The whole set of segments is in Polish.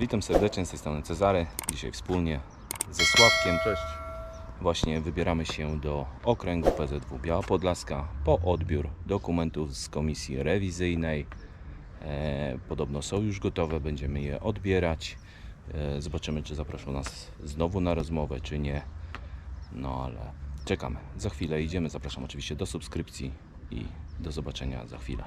Witam serdecznie z tej strony Cezary. Dzisiaj wspólnie ze Sławkiem Cześć. właśnie wybieramy się do okręgu PZW Biała Podlaska po odbiór dokumentów z komisji rewizyjnej. E, podobno są już gotowe, będziemy je odbierać. E, zobaczymy, czy zaproszą nas znowu na rozmowę, czy nie. No ale czekamy. Za chwilę idziemy. Zapraszam oczywiście do subskrypcji i do zobaczenia za chwilę.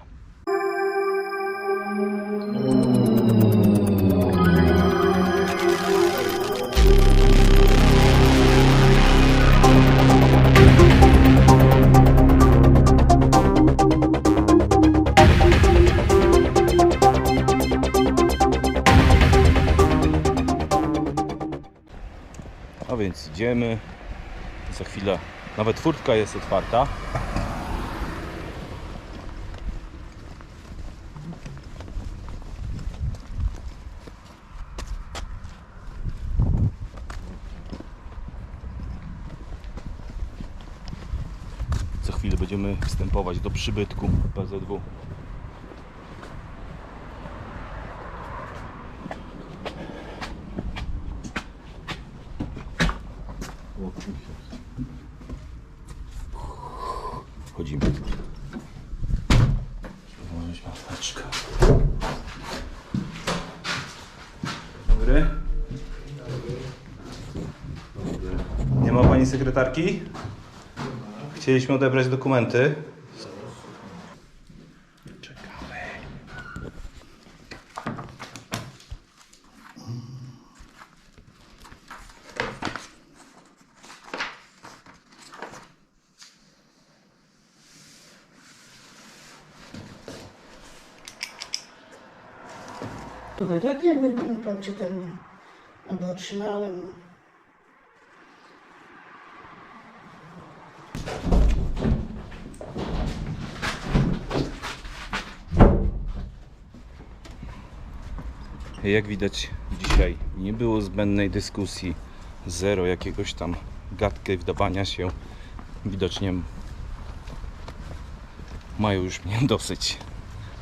Więc idziemy. Za chwilę nawet furtka jest otwarta. Za chwilę będziemy wstępować do przybytku PZW. Maseczkę. Dobry. Dobry. Nie ma pani sekretarki? Chcieliśmy odebrać dokumenty. Czekamy. Tak jakby pan czytelnie albo otrzymałem. Jak widać dzisiaj nie było zbędnej dyskusji, zero jakiegoś tam gadki, wdawania się. Widocznie mają już mnie dosyć.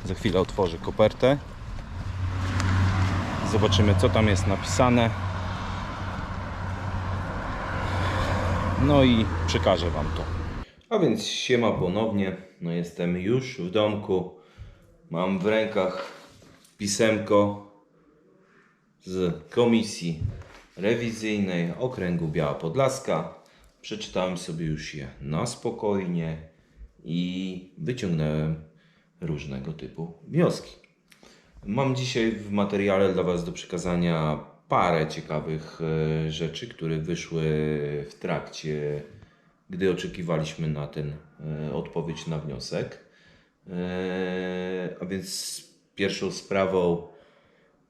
Za chwilę otworzę kopertę. Zobaczymy co tam jest napisane. No i przekażę Wam to. A więc siema ponownie. No jestem już w domku. Mam w rękach pisemko z Komisji Rewizyjnej Okręgu Biała Podlaska. Przeczytałem sobie już je na spokojnie i wyciągnąłem różnego typu wnioski. Mam dzisiaj w materiale dla Was do przekazania parę ciekawych e, rzeczy, które wyszły w trakcie, gdy oczekiwaliśmy na ten e, odpowiedź na wniosek. E, A więc pierwszą sprawą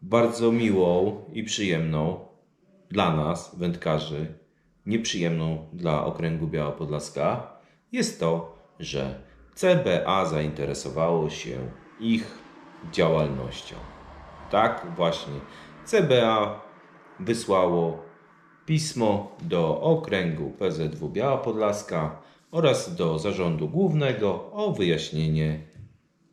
bardzo miłą i przyjemną dla nas, wędkarzy, nieprzyjemną dla okręgu Biała Podlaska, jest to, że CBA zainteresowało się ich działalnością. Tak, właśnie. CBA wysłało pismo do okręgu PZW Biała Podlaska oraz do zarządu głównego o wyjaśnienie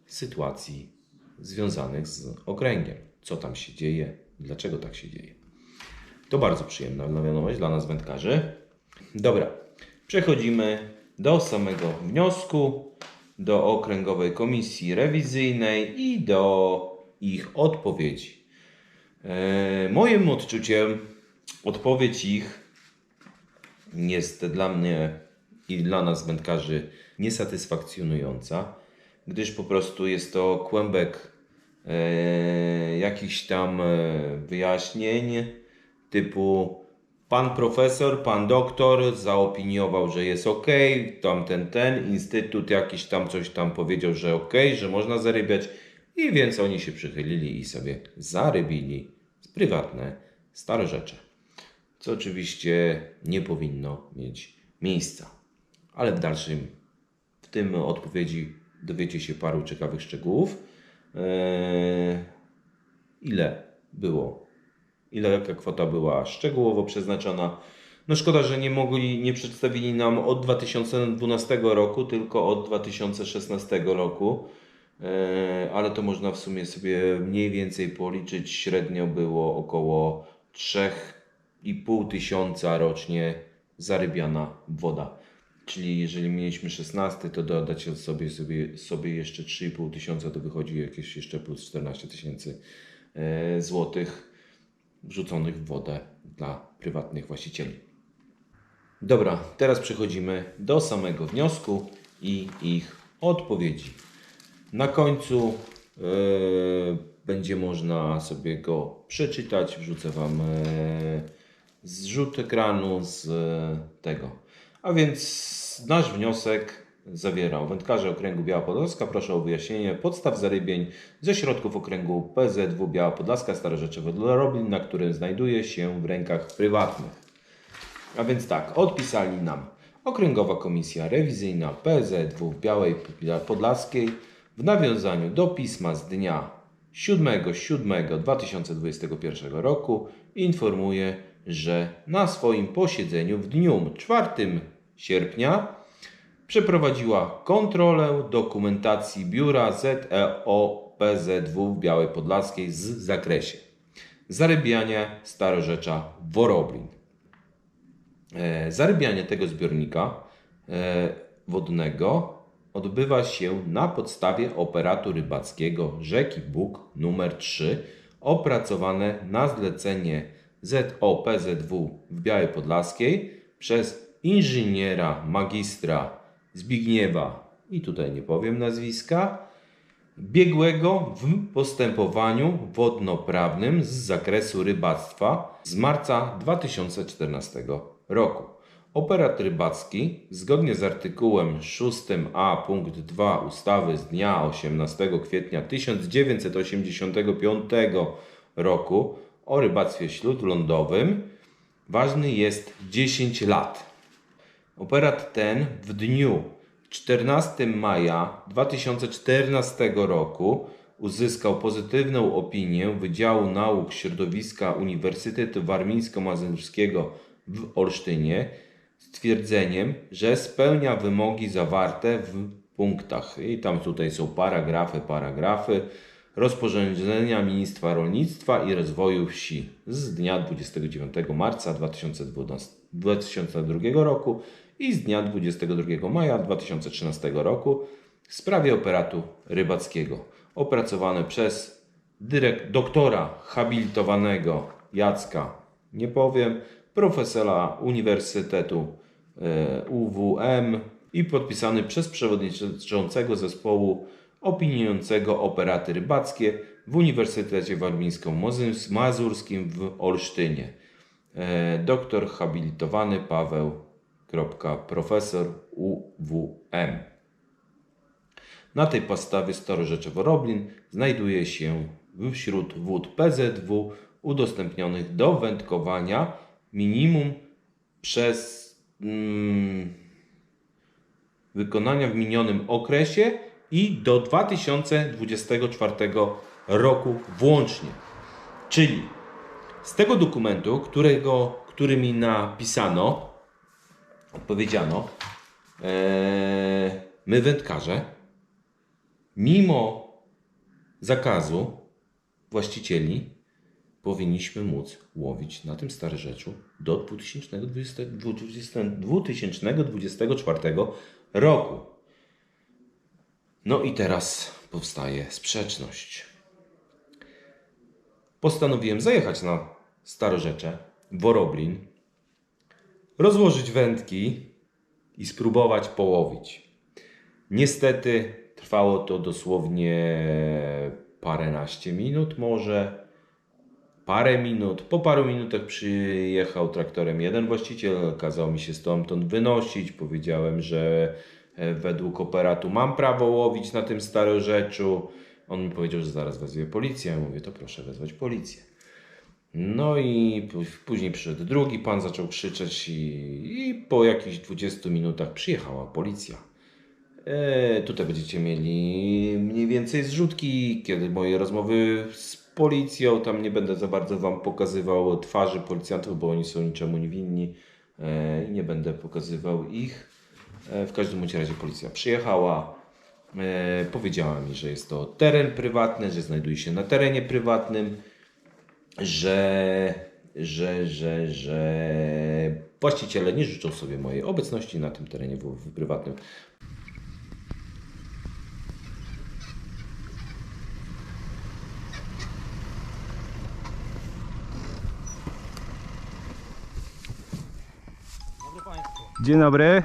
sytuacji związanych z okręgiem. Co tam się dzieje, dlaczego tak się dzieje. To bardzo przyjemna wiadomość dla nas wędkarzy. Dobra, przechodzimy do samego wniosku, do Okręgowej Komisji Rewizyjnej i do ich odpowiedzi. E, moim odczuciem odpowiedź ich jest dla mnie i dla nas wędkarzy niesatysfakcjonująca, gdyż po prostu jest to kłębek e, jakichś tam e, wyjaśnień typu pan profesor, pan doktor zaopiniował, że jest ok, tamten ten instytut jakiś tam coś tam powiedział, że ok, że można zarybiać i więc oni się przychylili i sobie zarybili prywatne starorzecze co oczywiście nie powinno mieć miejsca. Ale w dalszym, w tym odpowiedzi dowiecie się paru ciekawych szczegółów. Eee, ile było, ile jaka kwota była szczegółowo przeznaczona. No szkoda, że nie mogli, nie przedstawili nam od 2012 roku, tylko od 2016 roku. e, ale to można w sumie sobie mniej więcej policzyć. Średnio było około 3,5 tysiąca rocznie zarybiana woda. Czyli jeżeli mieliśmy 16, to dodać sobie, sobie, sobie jeszcze 3,5 tysiąca, to wychodzi jakieś jeszcze plus 14 tysięcy e, złotych wrzuconych w wodę dla prywatnych właścicieli. Dobra, teraz przechodzimy do samego wniosku i ich odpowiedzi. Na końcu e, będzie można sobie go przeczytać. Wrzucę Wam e, zrzut ekranu z e, tego. A więc nasz wniosek zawierał wędkarze okręgu Biała Podlaska. Proszę o wyjaśnienie podstaw zarybień ze środków okręgu PZW Biała Podlaska Starorzecze Roblin, na którym znajduje się w rękach prywatnych. A więc tak, odpisali nam Okręgowa Komisja Rewizyjna PZW Białej Podlaskiej w nawiązaniu do pisma z dnia 7.7.2021 roku informuje, że na swoim posiedzeniu w dniu 4 sierpnia przeprowadziła kontrolę dokumentacji biura ZEO PZW w Białej Podlaskiej z zakresie zarybiania Starorzecza Woroblin. E, Zarybianie tego zbiornika e, wodnego odbywa się na podstawie operatu rybackiego rzeki Bóg numer 3 opracowane na zlecenie ZOPZW w Białej Podlaskiej przez inżyniera magistra Zbigniewa i tutaj nie powiem nazwiska biegłego w postępowaniu wodnoprawnym z zakresu rybactwa z marca 2014 roku. Operat rybacki, zgodnie z artykułem 6a punkt 2 ustawy z dnia 18 kwietnia 1985 roku o rybactwie śródlądowym, ważny jest 10 lat. Operat ten w dniu 14 maja 2014 roku uzyskał pozytywną opinię Wydziału Nauk Środowiska Uniwersytetu Warmińsko-Mazurskiego w Olsztynie z twierdzeniem, że spełnia wymogi zawarte w punktach. I tam tutaj są paragrafy, paragrafy rozporządzenia Ministra Rolnictwa i Rozwoju Wsi z dnia 29 marca 2012, 2002 roku i z dnia 22 maja 2013 roku w sprawie operatu rybackiego opracowane przez dyrek doktora habilitowanego Jacka, nie powiem, profesora Uniwersytetu e, UWM i podpisany przez przewodniczącego zespołu opiniującego operaty rybackie w Uniwersytecie Warmińsko-Mazurskim w Olsztynie. E, Doktor habilitowany Paweł kropka, profesor UWM. Na tej podstawie Starorzecze Roblin znajduje się wśród wód PZW udostępnionych do wędkowania minimum przez mm, wykonania w minionym okresie i do 2024 roku włącznie. Czyli z tego dokumentu, którego, który mi napisano, odpowiedziano, e, my wędkarze, mimo zakazu właścicieli, powinniśmy móc łowić na tym Starorzeczu do 2020, 20, 2024 roku. No i teraz powstaje sprzeczność. Postanowiłem zajechać na Starorzecze, Woroblin, rozłożyć wędki i spróbować połowić. Niestety trwało to dosłownie paręnaście minut, może parę minut. Po paru minutach przyjechał traktorem jeden właściciel, kazał mi się stamtąd wynosić. Powiedziałem, że e, według operatu mam prawo łowić na tym starorzeczu. On mi powiedział, że zaraz wezwie policję. Ja mówię, to proszę wezwać policję. No i później przyszedł drugi pan, zaczął krzyczeć i, i po jakichś 20 minutach przyjechała policja. E, tutaj będziecie mieli mniej więcej zrzutki, kiedy moje rozmowy z policją, tam nie będę za bardzo Wam pokazywał twarzy policjantów, bo oni są niczemu niewinni e, i nie będę pokazywał ich. E, w każdym razie policja przyjechała, E, powiedziała mi, że jest to teren prywatny, że znajduje się na terenie prywatnym, że, że, że, że właściciele nie życzą sobie mojej obecności na tym terenie w, prywatnym. Dzień dobry,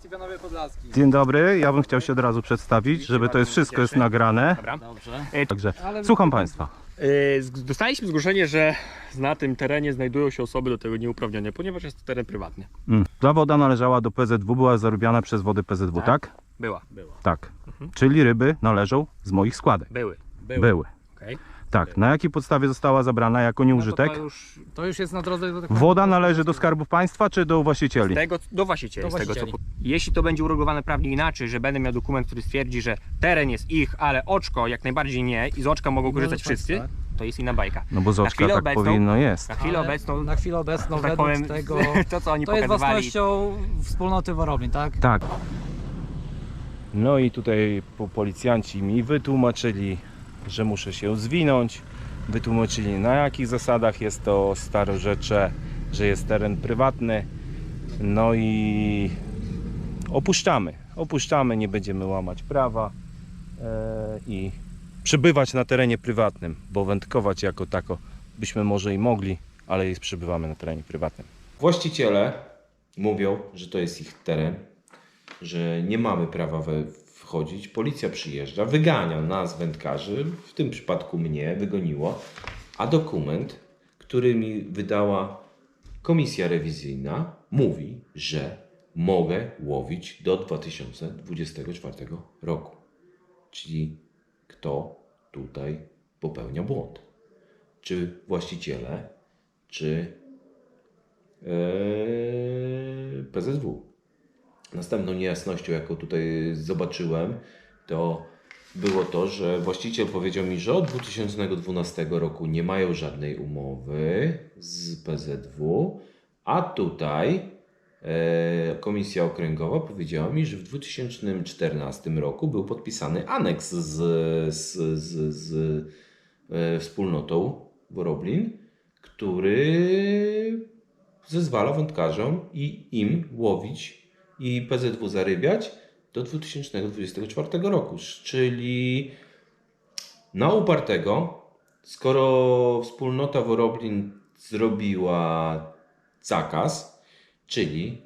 Policji Podlaski. dzień dobry. Ja bym chciał się od razu przedstawić, żeby to jest wszystko jest nagrane. Dobra. Dobrze. Także słucham Państwa. Z- dostaliśmy zgłoszenie, że na tym terenie znajdują się osoby do tego nieuprawnione, ponieważ jest to teren prywatny. Mm. Ta woda należała do PZW, była zarobiona przez wody PZW, tak? Była. Była. Tak. Czyli ryby należą z moich składek. Były. Były. Okej. Tak. Na jakiej podstawie została zabrana jako nieużytek? No to, to, już, to już jest na drodze do tego. Woda należy do Skarbu Państwa czy do właścicieli? Tego, do właścicieli, Do z tego co... właścicieli. Jeśli to będzie uregulowane prawnie inaczej, że będę miał dokument, który stwierdzi, że teren jest ich, ale oczko jak najbardziej nie i z oczka mogą korzystać wszyscy, tak. to jest inna bajka. No bo z Na oczka chwilę tak obecną- powinno jest. Na chwilę Ale obecną, Na chwilę obecną, tak według powiem, tego. to co oni To jest własnością wspólnoty Woroblin, tak? Tak. No i tutaj po- policjanci mi wytłumaczyli, że muszę się zwinąć. Wytłumaczyli na jakich zasadach jest to starorzecze, że jest teren prywatny. No i opuszczamy. Opuszczamy, nie będziemy łamać prawa e, i przebywać na terenie prywatnym, bo wędkować jako tako byśmy może i mogli, ale jest przebywamy na terenie prywatnym. Właściciele mówią, że to jest ich teren, że nie mamy prawa we wchodzić. Policja przyjeżdża, wygania nas, wędkarzy, w tym przypadku mnie, wygoniła, a dokument, który mi wydała komisja rewizyjna, mówi, że mogę łowić do 2024 roku. Czyli kto tutaj popełnia błąd? Czy właściciele, czy Eee, PZW. Następną niejasnością, jaką tutaj zobaczyłem, to było to, że właściciel powiedział mi, że od 2012 roku nie mają żadnej umowy z PZW, a tutaj e, Komisja Okręgowa powiedziała mi, że w 2014 roku był podpisany aneks z, z, z, z e, wspólnotą Woroblin, który zezwala wędkarzom i im łowić i PZW zarybiać do 2024 roku. Czyli na upartego, skoro wspólnota Woroblin zrobiła zakaz, czyli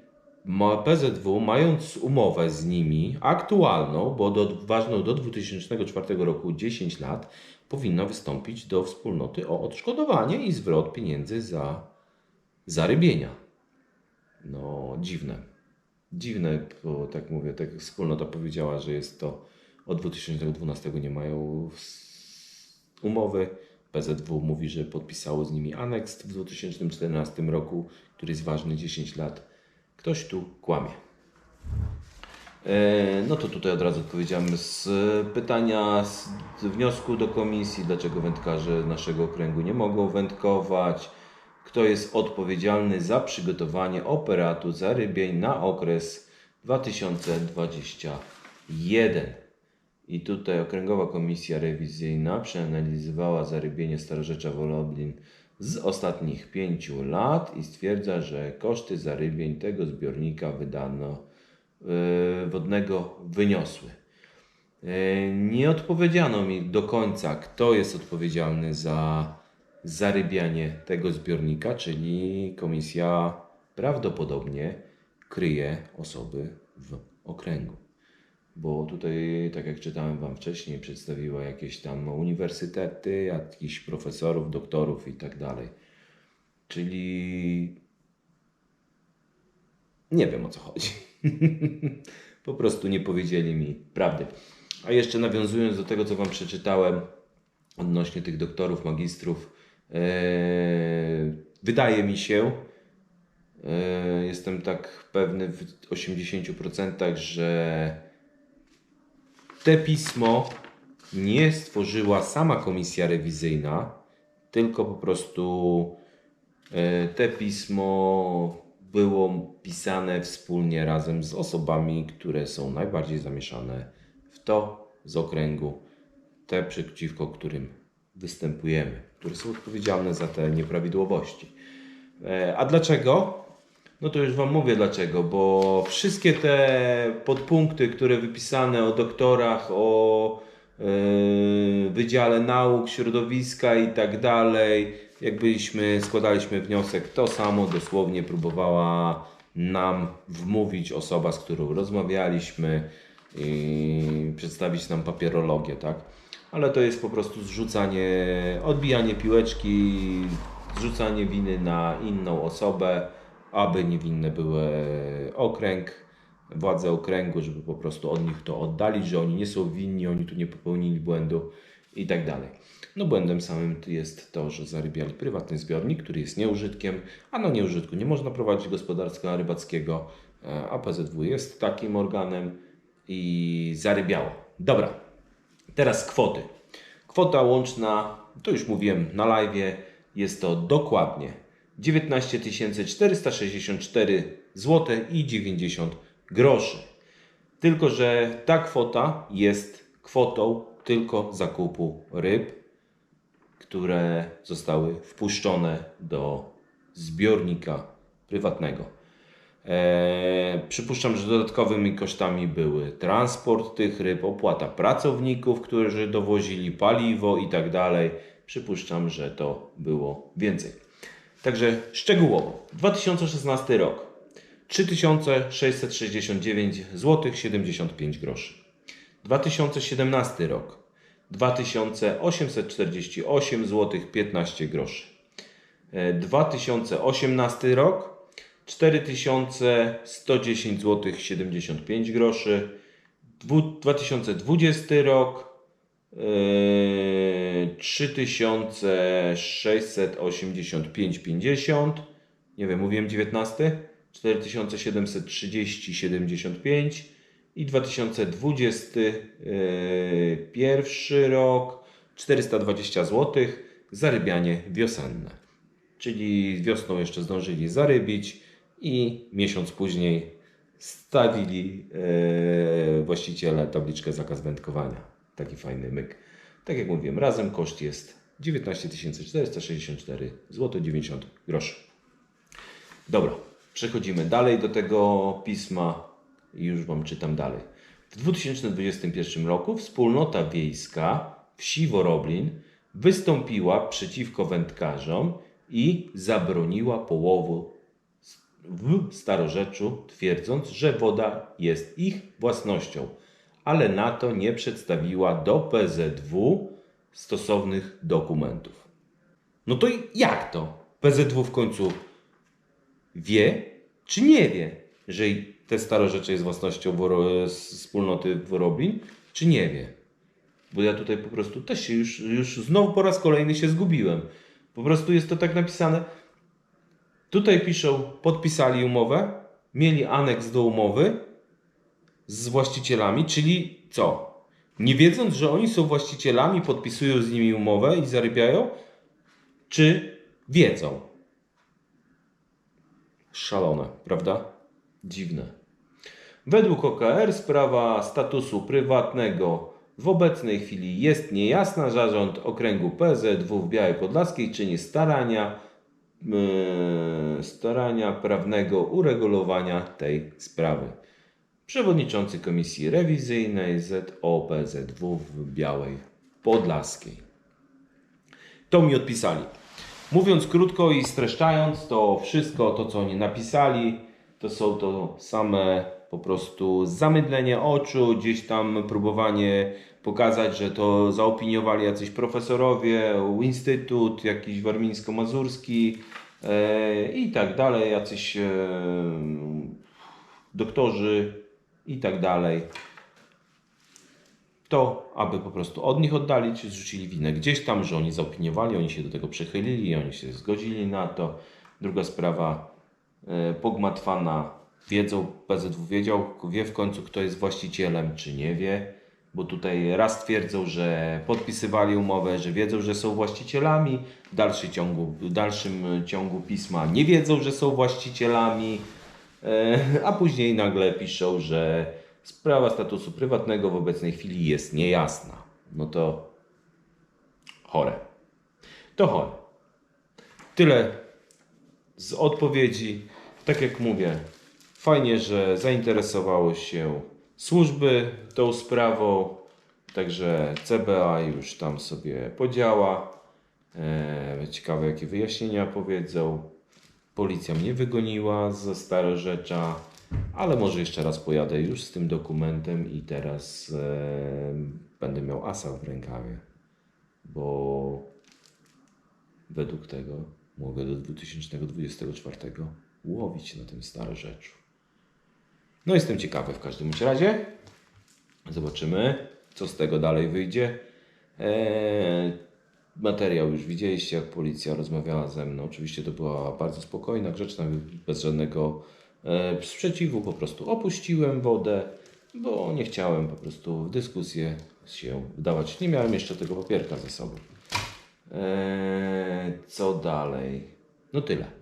PZW mając umowę z nimi aktualną, bo do, ważną do 2004 roku 10 lat, powinna wystąpić do wspólnoty o odszkodowanie i zwrot pieniędzy za zarybienia. No, dziwne. Dziwne, bo tak mówię, tak wspólnota powiedziała, że jest to od 2012 nie mają umowy. PZW mówi, że podpisało z nimi aneks w 2014 roku, który jest ważny 10 lat. Ktoś tu kłamie. E, No to tutaj od razu odpowiedziałem z pytania, z wniosku do komisji, dlaczego wędkarze naszego okręgu nie mogą wędkować, kto jest odpowiedzialny za przygotowanie operatu zarybień na okres 2021. I tutaj Okręgowa Komisja Rewizyjna przeanalizowała zarybienie Starorzecza Woloblin z ostatnich pięciu lat i stwierdza, że koszty zarybień tego zbiornika wydano yy, wodnego wyniosły. Yy, Nie odpowiedziano mi do końca, kto jest odpowiedzialny za zarybianie tego zbiornika, czyli komisja prawdopodobnie kryje osoby w okręgu. Bo tutaj, tak jak czytałem Wam wcześniej, przedstawiła jakieś tam uniwersytety, jakichś profesorów, doktorów i tak dalej. Czyli nie wiem o co chodzi. po prostu nie powiedzieli mi prawdy. A jeszcze nawiązując do tego, co Wam przeczytałem odnośnie tych doktorów, magistrów, wydaje mi się, e, jestem tak pewny w 80%, że te pismo nie stworzyła sama komisja rewizyjna, tylko po prostu e, te pismo było pisane wspólnie razem z osobami, które są najbardziej zamieszane w to z okręgu, te przeciwko którym występujemy, które są odpowiedzialne za te nieprawidłowości. E, A dlaczego? No to już Wam mówię dlaczego, bo wszystkie te podpunkty, które wypisane o doktorach, o e, Wydziale Nauk, Środowiska i tak dalej, jakbyśmy składaliśmy wniosek, to samo dosłownie próbowała nam wmówić osoba, z którą rozmawialiśmy i przedstawić nam papierologię, tak? Ale to jest po prostu zrzucanie, odbijanie piłeczki, zrzucanie winy na inną osobę, aby niewinne były okręg, władze okręgu, żeby po prostu od nich to oddalić, że oni nie są winni, oni tu nie popełnili błędu i tak dalej. No błędem samym jest to, że zarybiali prywatny zbiornik, który jest nieużytkiem, a na nieużytku nie można prowadzić gospodarstwa rybackiego, e, a PZW jest takim organem i zarybiało. Dobra, teraz kwoty. Kwota łączna, to już mówiłem na live, jest to dokładnie 19 464 zł i 90 groszy. Tylko, że ta kwota jest kwotą tylko zakupu ryb, które zostały wpuszczone do zbiornika prywatnego. Eee, przypuszczam, że dodatkowymi kosztami były transport tych ryb, opłata pracowników, którzy dowozili paliwo i tak dalej. Przypuszczam, że to było więcej. Także szczegółowo. 2016 rok 3669 zł 75 groszy. 2017 rok 2848 zł 15 groszy. E, 2018 rok 4110 zł 75 groszy. Dwu- 2020 rok Yy, 3685,50. Nie wiem, mówiłem 19? 4730,75 i 2021 rok 420 zł zarybianie wiosenne. Czyli wiosną jeszcze zdążyli zarybić i miesiąc później stawili e, właściciele tabliczkę zakaz wędkowania. Taki fajny myk. Tak jak mówiłem, razem koszt jest 19 464 zł 90 groszy. Dobra, przechodzimy dalej do tego pisma i już Wam czytam dalej. W 2021 roku wspólnota wiejska wsi Woroblin wystąpiła przeciwko wędkarzom i zabroniła połowu w Starorzeczu, twierdząc, że woda jest ich własnością, ale na to nie przedstawiła do PZW stosownych dokumentów. No to jak to? PZW w końcu wie, czy nie wie, że te starorzecze jest własnością wspólnoty Woroblin, czy nie wie? Bo ja tutaj po prostu też już, już znowu po raz kolejny się zgubiłem. Po prostu jest to tak napisane. Tutaj piszą, podpisali umowę, mieli aneks do umowy z właścicielami, czyli co? Nie wiedząc, że oni są właścicielami, podpisują z nimi umowę i zarybiają? Czy wiedzą? Szalone, prawda? Dziwne. Według OKR sprawa statusu prywatnego w obecnej chwili jest niejasna. Zarząd okręgu PZW w Białej Podlaskiej czyni starania, starania prawnego uregulowania tej sprawy. Przewodniczący Komisji Rewizyjnej ZOPZW w Białej Podlaskiej. To mi odpisali. Mówiąc krótko i streszczając, to wszystko to, co oni napisali, to są to same po prostu zamydlenie oczu, gdzieś tam próbowanie pokazać, że to zaopiniowali jacyś profesorowie, instytut jakiś warmińsko-mazurski e, i tak dalej, jacyś e, doktorzy i tak dalej to, aby po prostu od nich oddalić, zrzucili winę gdzieś tam, że oni zaopiniowali, oni się do tego przychylili, oni się zgodzili na to. Druga sprawa, e, pogmatwana wiedzą, PZW wiedział, wie w końcu kto jest właścicielem, czy nie wie. Bo tutaj raz twierdzą, że podpisywali umowę, że wiedzą, że są właścicielami, w, dalszy ciągu, w dalszym ciągu pisma nie wiedzą, że są właścicielami, e, a później nagle piszą, że sprawa statusu prywatnego w obecnej chwili jest niejasna. No to chore. To chore. Tyle z odpowiedzi. Tak jak mówię, fajnie, że zainteresowało się służby tą sprawą. Także CBA już tam sobie podziała. E, ciekawe, jakie wyjaśnienia powiedzą. Policja mnie wygoniła ze Starorzecza, ale może jeszcze raz pojadę już z tym dokumentem i teraz e, będę miał asa w rękawie, bo według tego mogę do 2024 łowić na tym Starorzeczu. No jestem ciekawy w każdym razie. Zobaczymy, co z tego dalej wyjdzie. Eee, materiał już widzieliście, jak policja rozmawiała ze mną. Oczywiście to była bardzo spokojna, grzeczna, bez żadnego e, sprzeciwu. Po prostu opuściłem wodę, bo nie chciałem po prostu w dyskusję się wdawać. Nie miałem jeszcze tego papierka ze sobą. Eee, co dalej? No tyle.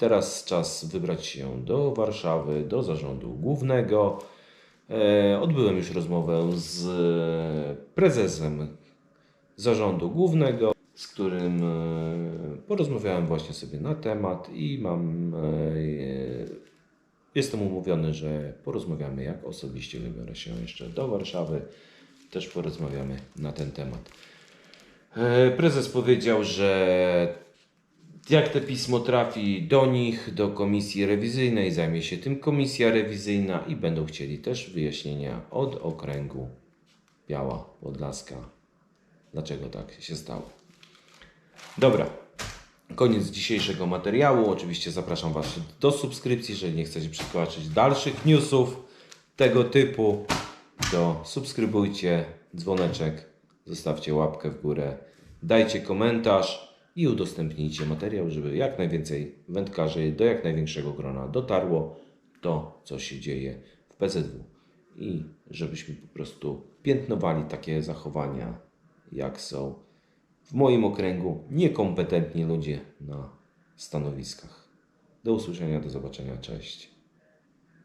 Teraz czas wybrać się do Warszawy, do zarządu głównego. E, odbyłem już rozmowę z e, prezesem zarządu głównego, z którym e, porozmawiałem właśnie sobie na temat i mam. Jestem umówiony, że porozmawiamy, jak osobiście wybiorę się jeszcze do Warszawy. Też porozmawiamy na ten temat. Prezes powiedział, że jak te pismo trafi do nich, do komisji rewizyjnej, zajmie się tym komisja rewizyjna i będą chcieli też wyjaśnienia od okręgu Biała Podlaska. Dlaczego tak się stało? Dobra. Koniec dzisiejszego materiału. Oczywiście zapraszam Was do subskrypcji, jeżeli nie chcecie przekraczać dalszych newsów tego typu, to subskrybujcie, dzwoneczek, zostawcie łapkę w górę, dajcie komentarz i udostępnijcie materiał, żeby jak najwięcej wędkarzy do jak największego grona dotarło to, co się dzieje w PZW i żebyśmy po prostu piętnowali takie zachowania, jak są w moim okręgu niekompetentni ludzie na stanowiskach. Do usłyszenia, do zobaczenia, cześć.